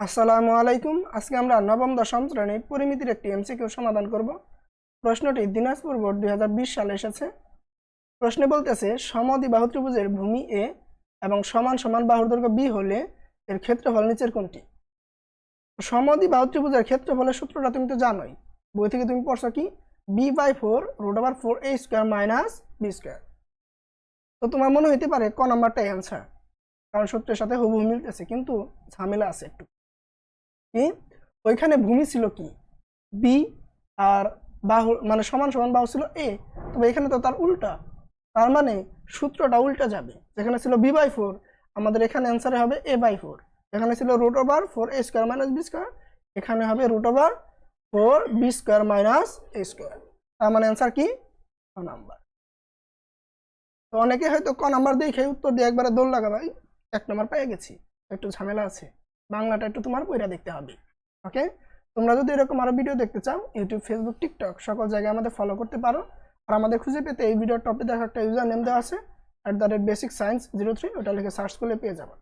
আসসালামু আলাইকুম। আজকে আমরা নবম, দশম শ্রেণির পরিমিতির একটি এমসিকিউ সমাধান করব। প্রশ্নটি দিনাজপুর বোর্ড দুই হাজার বিশ সালে এসেছে। প্রশ্নে বলতেছে সমদ্বিবাহু ত্রিভুজের ভূমি এ এবং সমান সমান বাহুর দৈর্ঘ্য বি হলে এর ক্ষেত্রফল নিচের কোনটি? সমদ্বিবাহু ত্রিভুজের ক্ষেত্রফলের সূত্রটা তুমি তো জানোই। বই থেকে তুমি পড়ছো কি? B by four root over four A square minus B square তো তোমার মনে হইতে পারে, ক নাম্বারটাই অ্যান্সার কারণ সূত্রের সাথে হুবহু মিলতেছে, কিন্তু ঝামেলা আছে একটু। কি ওইখানে ভূমি ছিল কি? বি আর বাহু মানে সমান সমান বাহু ছিল এ তবে এখানে তো তার উল্টা। তার মানে সূত্রটা উল্টা যাবে। যেখানে ছিল বি বাই ফোর আমাদের এখানে অ্যান্সারে হবে এ বাই ফোর এখানে ছিল root over four A square minus B square এখানে হবে root over four B square minus A square তার মানে অ্যান্সার কি? ক নাম্বার তো অনেকে হয়তো ক নাম্বার দেখে উত্তর দিয়ে একবারে দৌড় লাগাবে এই, এক নম্বর পেয়ে গেছি। একটু ঝামেলা আছে। বাংলাটা একটু তোমার বইটা দেখতে হবে ওকে তোমরা যদি এরকম আরও ভিডিও দেখতে চাও ইউটিউব ফেসবুক টিকটক সকল জায়গায় আমাদের ফলো করতে পারো। আর আমাদের খুঁজে পেতে এই ভিডিওর টপে দেখা একটা ইউজার নেম দেওয়া আছে at the rate basic science zero three ওটা লিখে সার্চ করলে পেয়ে যাবে।